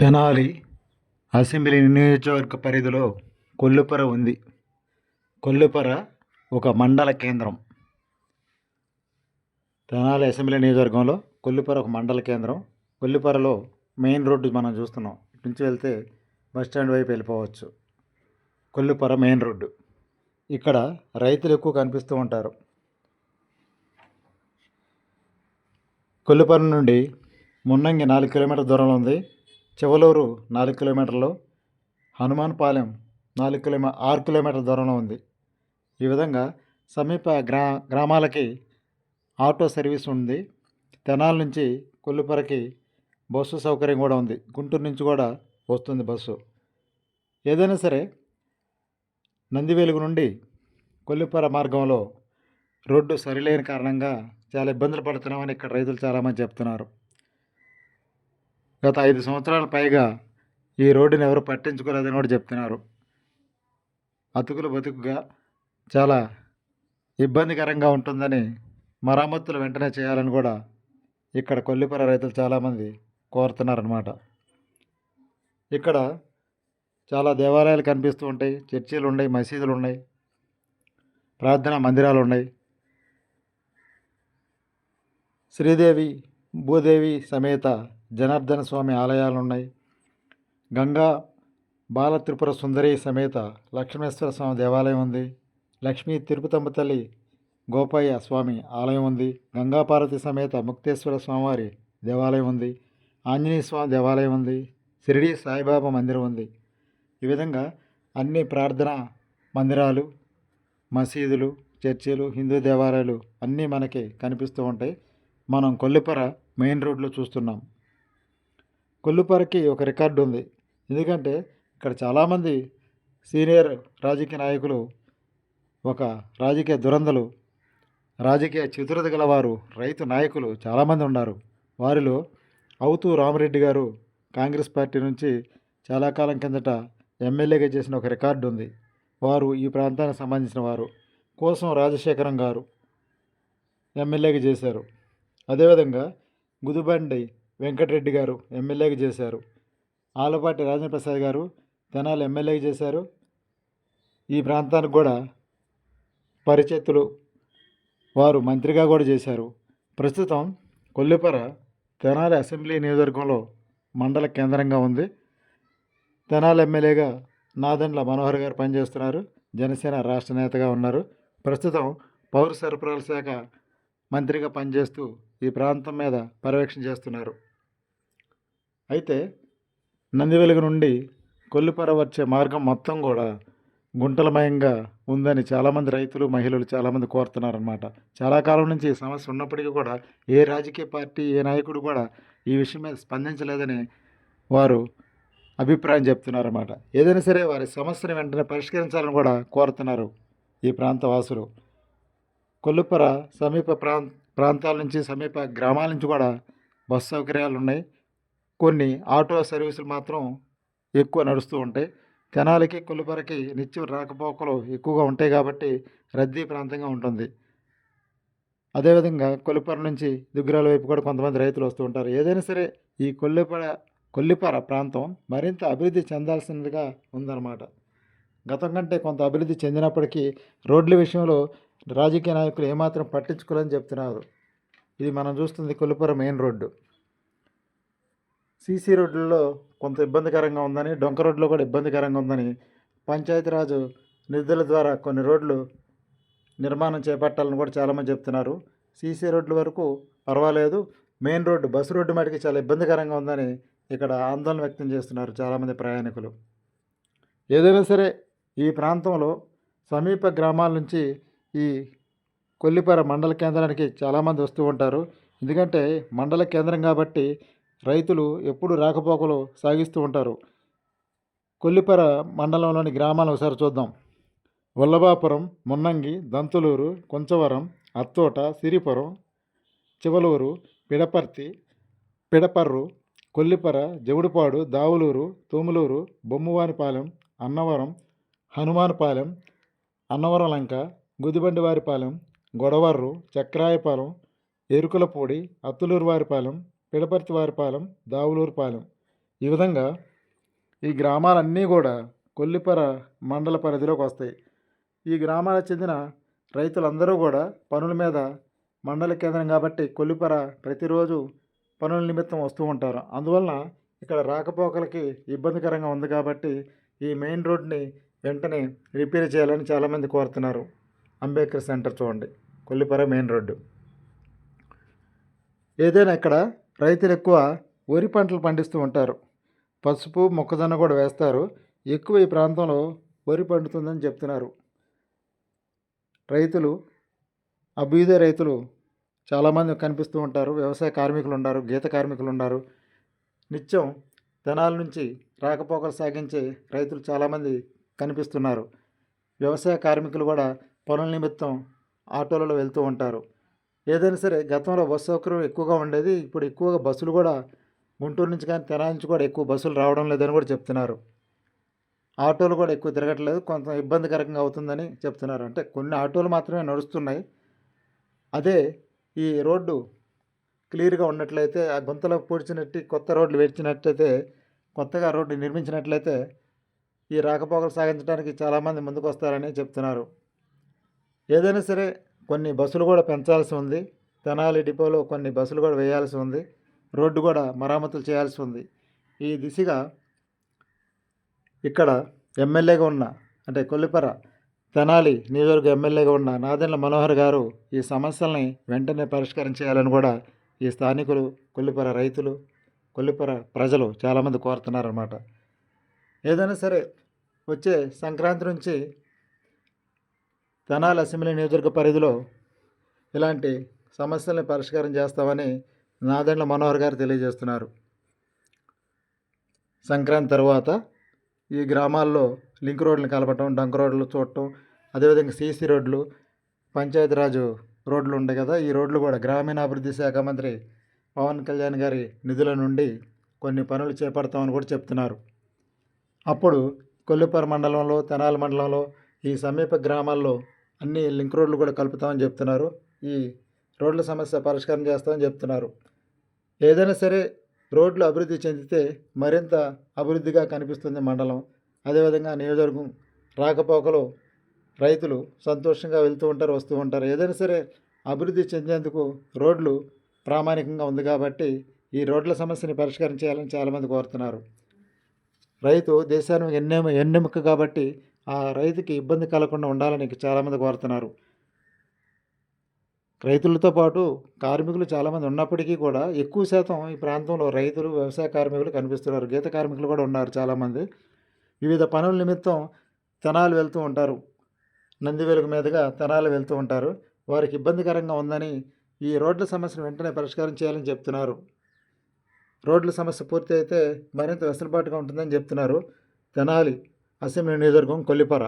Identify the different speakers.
Speaker 1: Tenali assembly నియోజకవర్గ పరిధిలో కొల్లుపర ఉంది. కొల్లుపర ఒక మండల కేంద్రం. తెనాలి అసెంబ్లీ నియోజకవర్గంలో కొల్లుపర ఒక మండల కేంద్రం. కొల్లుపరలో మెయిన్ రోడ్డు మనం చూస్తున్నాం. ఇటు నుంచి వెళ్తే బస్ స్టాండ్ వైపు వెళ్ళిపోవచ్చు. Kollupara main road. ఇక్కడ రైతులు ఎక్కువ కనిపిస్తూ ఉంటారు. కొల్లుపర నుండి మున్నంగి నాలుగు కిలోమీటర్ దూరంలో ఉంది. చివలూరు నాలుగు కిలోమీటర్లు హనుమాన్పాలెం నాలుగు కిలోమీ ఆరు కిలోమీటర్ల దూరంలో ఉంది. ఈ విధంగా సమీప గ్రా గ్రామాలకి ఆటో సర్వీస్ ఉంది. తెనాల నుంచి కొల్లుపరకి బస్సు సౌకర్యం కూడా ఉంది. గుంటూరు నుంచి కూడా వస్తుంది బస్సు. ఏదైనా సరే నందివేలుగు నుండి కొల్లిపర మార్గంలో రోడ్డు సరిలేని కారణంగా చాలా ఇబ్బందులు పడుతున్నామని ఇక్కడ రైతులు చాలామంది చెప్తున్నారు. గత ఐదు సంవత్సరాల పైగా ఈ రోడ్డుని ఎవరు పట్టించుకోలేదని కూడా చెప్తున్నారు. అతుకులు బతుకుగా చాలా ఇబ్బందికరంగా ఉంటుందని మరమ్మతులు వెంటనే చేయాలని కూడా ఇక్కడ కొల్లిపర రైతులు చాలామంది కోరుతున్నారనమాట ఇక్కడ చాలా దేవాలయాలు కనిపిస్తూ ఉంటాయి. చర్చిలు ఉన్నాయి మసీదులు ఉన్నాయి ప్రార్థనా మందిరాలు ఉన్నాయి. శ్రీదేవి భూదేవి సమేత జనార్దన స్వామి ఆలయాలు ఉన్నాయి గంగా బాల త్రిపుర సుందరి సమేత లక్ష్మేశ్వర స్వామి దేవాలయం ఉంది. లక్ష్మీ తిరుపతమ్మ తల్లి గోపయ్య స్వామి ఆలయం ఉంది. గంగాపార్వతి సమేత ముక్తేశ్వర స్వామివారి దేవాలయం ఉంది. ఆంజనేయ స్వామి దేవాలయం ఉంది. షిరిడి సాయిబాబా మందిరం ఉంది. ఈ విధంగా అన్ని ప్రార్థనా మందిరాలు మసీదులు చర్చిలు హిందూ దేవాలయాలు అన్నీ మనకి కనిపిస్తూ ఉంటాయి. మనం కొల్లిపర మెయిన్ రోడ్లో చూస్తున్నాం. కొల్లిపరకి ఒక రికార్డు ఉంది. ఎందుకంటే ఇక్కడ చాలామంది సీనియర్ రాజకీయ నాయకులు ఒక రాజకీయ దురందలు రాజకీయ చతురత గలవారు రైతు నాయకులు చాలామంది ఉన్నారు. వారిలో అవుతూ రామరెడ్డి గారు కాంగ్రెస్ పార్టీ నుంచి చాలా కాలం కిందట ఎమ్మెల్యేగా చేసిన ఒక రికార్డు ఉంది. వారు ఈ ప్రాంతానికి సంబంధించిన వారు. కోసం రాజశేఖరం గారు ఎమ్మెల్యేగా చేశారు. అదేవిధంగా గుదుబండి వెంకటరెడ్డి గారు ఎమ్మెల్యేగా చేశారు. ఆలపాటి రాజేంద్ర ప్రసాద్ గారు తెనాలి ఎమ్మెల్యేగా చేశారు. ఈ ప్రాంతానికి కూడా పరిచేతులు వారు మంత్రిగా కూడా చేశారు. ప్రస్తుతం కొల్లిపర తెనాలి అసెంబ్లీ నియోజకవర్గంలో మండల కేంద్రంగా ఉంది. తెనాలి ఎమ్మెల్యేగా నాదెండ్ల మనోహర్ గారు పనిచేస్తున్నారు. జనసేన రాష్ట్ర నేతగా ఉన్నారు. ప్రస్తుతం పౌర సరఫరాల శాఖ మంత్రిగా పనిచేస్తూ ఈ ప్రాంతం మీద పర్యవేక్షణ చేస్తున్నారు. అయితే నందివెలుగు నుండి కొల్లుపర వచ్చే మార్గం మొత్తం కూడా గుంటలమయంగా ఉందని చాలామంది రైతులు మహిళలు చాలామంది కోరుతున్నారనమాట చాలా కాలం నుంచి ఈ సమస్య ఉన్నప్పటికీ కూడా ఏ రాజకీయ పార్టీ ఏ నాయకుడు కూడా ఈ విషయం మీద స్పందించలేదని వారు అభిప్రాయం చెప్తున్నారన్నమాట. ఏదైనా సరే వారి సమస్యను వెంటనే పరిష్కరించాలని కూడా కోరుతున్నారు ఈ ప్రాంత వాసులు. కొల్లుపర సమీప ప్రాం ప్రాంతాల నుంచి సమీప గ్రామాల నుంచి కూడా బస్ సౌకర్యాలు ఉన్నాయి. కొన్ని ఆటో సర్వీసులు మాత్రం ఎక్కువ నడుస్తూ ఉంటాయి. తెనాలికి కొల్లుపరకి నిత్యం రాకపోకలు ఎక్కువగా ఉంటాయి కాబట్టి రద్దీ ప్రాంతంగా ఉంటుంది. అదేవిధంగా కొల్లిపర నుంచి దుగ్గిరాల వైపు కూడా కొంతమంది రైతులు వస్తూ ఉంటారు. ఏదైనా సరే ఈ కొల్లిపర కొల్లిపర ప్రాంతం మరింత అభివృద్ధి చెందాల్సినదిగా ఉందన్నమాట. గతం కంటే కొంత అభివృద్ధి చెందినప్పటికీ రోడ్ల విషయంలో రాజకీయ నాయకులు ఏమాత్రం పట్టించుకోలేని చెప్తున్నారు. ఇది మనం చూస్తుంది కొల్లిపర మెయిన్ రోడ్డు. సీసీ రోడ్లలో కొంత ఇబ్బందికరంగా ఉందని డొంక రోడ్లో కూడా ఇబ్బందికరంగా ఉందని పంచాయతీరాజు నిధుల ద్వారా కొన్ని రోడ్లు నిర్మాణం చేపట్టాలని కూడా చాలామంది చెప్తున్నారు. సీసీ రోడ్ల వరకు పర్వాలేదు. మెయిన్ రోడ్డు బస్సు రోడ్డు మటుకి చాలా ఇబ్బందికరంగా ఉందని ఇక్కడ ఆందోళన వ్యక్తం చేస్తున్నారు చాలామంది ప్రయాణికులు. ఏదైనా సరే ఈ ప్రాంతంలో సమీప గ్రామాల నుంచి ఈ కొల్లిపర మండల కేంద్రానికి చాలామంది వస్తూ ఉంటారు. ఎందుకంటే మండల కేంద్రం కాబట్టి రైతులు ఎప్పుడు రాకపోకలు సాగిస్తూ ఉంటారు. కొల్లిపర మండలంలోని గ్రామాలను ఒకసారి చూద్దాం. వల్లభాపురం మున్నంగి దంతులూరు కొంచవరం అత్తోట సిరిపురం చివలూరు పిడపర్తి పిడపర్రు కొల్లిపర జవుడుపాడు దావులూరు తోములూరు బొమ్మవారిపాలెం అన్నవరం హనుమాన్పాలెం అన్నవరం లంక గుదిబండివారిపాలెం గొడవర్రు చక్రాయపాలెం ఎరుకులపూడి అత్తులూరు పిడపర్తివారిపాలెం దావులూరుపాలెం ఈ విధంగా ఈ గ్రామాలన్నీ కూడా కొల్లిపర మండల పరిధిలోకి వస్తాయి. ఈ గ్రామాలకు చెందిన రైతులందరూ కూడా పనుల మీద మండల కేంద్రం కాబట్టి కొల్లిపర ప్రతిరోజు పనుల నిమిత్తం వస్తూ ఉంటారు. అందువలన ఇక్కడ రాకపోకలకి ఇబ్బందికరంగా ఉంది కాబట్టి ఈ మెయిన్ రోడ్ని వెంటనే రిపేర్ చేయాలని చాలామంది కోరుతున్నారు. అంబేద్కర్ సెంటర్ చూడండి కొల్లిపర మెయిన్ రోడ్డు. ఏదైనా ఇక్కడ రైతులు ఎక్కువ వరి పంటలు పండిస్తూ ఉంటారు. పసుపు మొక్కజొన్న కూడా వేస్తారు. ఎక్కువ ఈ ప్రాంతంలో వరి పండుతుందని చెప్తున్నారు. రైతులు అభ్యుదయ రైతులు చాలామంది కనిపిస్తూ ఉంటారు. వ్యవసాయ కార్మికులు ఉన్నారు గీత కార్మికులు ఉన్నారు. నిత్యం తెనాల నుంచి రాకపోకలు సాగించే రైతులు చాలామంది కనిపిస్తున్నారు. వ్యవసాయ కార్మికులు కూడా పనుల నిమిత్తం ఆటోలలో వెళ్తూ ఉంటారు. ఏదైనా సరే గతంలో బస్సు సౌకర్యం ఎక్కువగా ఉండేది. ఇప్పుడు ఎక్కువగా బస్సులు కూడా గుంటూరు నుంచి కానీ తెనాల నుంచి కూడా ఎక్కువ బస్సులు రావడం లేదని కూడా చెప్తున్నారు. ఆటోలు కూడా ఎక్కువ తిరగట్లేదు. కొంత ఇబ్బందికరంగా అవుతుందని చెప్తున్నారు. అంటే కొన్ని ఆటోలు మాత్రమే నడుస్తున్నాయి. అదే ఈ రోడ్డు క్లియర్గా ఉన్నట్లయితే ఆ గుంతలో పూడ్చినట్టు కొత్త రోడ్లు వేర్చినట్లయితే కొత్తగా రోడ్డు నిర్మించినట్లయితే ఈ రాకపోకలు సాగించడానికి చాలామంది ముందుకు వస్తారని చెప్తున్నారు. ఏదైనా సరే కొన్ని బస్సులు కూడా పెంచాల్సి ఉంది. తెనాలి డిపోలో కొన్ని బస్సులు కూడా వేయాల్సి ఉంది. రోడ్డు కూడా మరామతులు చేయాల్సి ఉంది. ఈ దిశగా ఇక్కడ ఎమ్మెల్యేగా ఉన్న అంటే కొల్లిపర తెనాలి నియోజకవర్గ ఎమ్మెల్యేగా ఉన్న నాదెండ్ల మనోహర్ గారు ఈ సమస్యల్ని వెంటనే పరిష్కారం చేయాలని కూడా ఈ స్థానికులు కొల్లిపర రైతులు కొల్లిపర ప్రజలు చాలామంది కోరుతున్నారన్నమాట. ఏదైనా సరే వచ్చే సంక్రాంతి నుంచి తెనాలి అసెంబ్లీ నియోజకవర్గ పరిధిలో ఇలాంటి సమస్యల్ని పరిష్కారం చేస్తామని నాదెండ్ల మనోహర్ గారు తెలియజేస్తున్నారు. సంక్రాంతి తర్వాత ఈ గ్రామాల్లో లింక్ రోడ్లు కలపటం డంక్ రోడ్లు చూడటం అదేవిధంగా సీసీ రోడ్లు పంచాయతీరాజు రోడ్లు ఉంటాయి కదా ఈ రోడ్లు కూడా గ్రామీణాభివృద్ధి శాఖ మంత్రి పవన్ కళ్యాణ్ గారి నిధుల నుండి కొన్ని పనులు చేపడతామని కూడా చెప్తున్నారు. అప్పుడు కొల్లిపర మండలంలో తెనాలి మండలంలో ఈ సమీప గ్రామాల్లో అన్ని లింక్ రోడ్లు కూడా కలుపుతామని చెప్తున్నారు. ఈ రోడ్ల సమస్య పరిష్కారం చేస్తామని చెప్తున్నారు. ఏదైనా సరే రోడ్లు అభివృద్ధి చెందితే మరింత అభివృద్ధిగా కనిపిస్తుంది మండలం. అదేవిధంగా నియోజకవర్గం రాకపోకలు రైతులు సంతోషంగా వెళ్తూ ఉంటారు వస్తూ ఉంటారు. ఏదైనా సరే అభివృద్ధి చెందేందుకు రోడ్లు ప్రామాణికంగా ఉంది కాబట్టి ఈ రోడ్ల సమస్యని పరిష్కారం చేయాలని చాలామంది కోరుతున్నారు. రైతు దేశానికి ఎన్నెమ ఎన్నెముక కాబట్టి ఆ రైతుకి ఇబ్బంది కలగకుండా ఉండాలని చాలామంది కోరుతున్నారు. రైతులతో పాటు కార్మికులు చాలామంది ఉన్నప్పటికీ కూడా ఎక్కువ శాతం ఈ ప్రాంతంలో రైతులు వ్యవసాయ కార్మికులు కనిపిస్తున్నారు. గీత కార్మికులు కూడా ఉన్నారు చాలామంది వివిధ పనుల నిమిత్తం తెనాలు వెళ్తూ ఉంటారు. నంది వెలుగు మీదుగా తెనాలు వెళ్తూ ఉంటారు. వారికి ఇబ్బందికరంగా ఉందని ఈ రోడ్ల సమస్యను వెంటనే పరిష్కారం చేయాలని చెప్తున్నారు. రోడ్ల సమస్య పూర్తి అయితే మరింత వెసులుబాటుగా ఉంటుందని చెప్తున్నారు తెనాలి అసెంబ్లీ నియోజకవర్గం కొల్లిపార.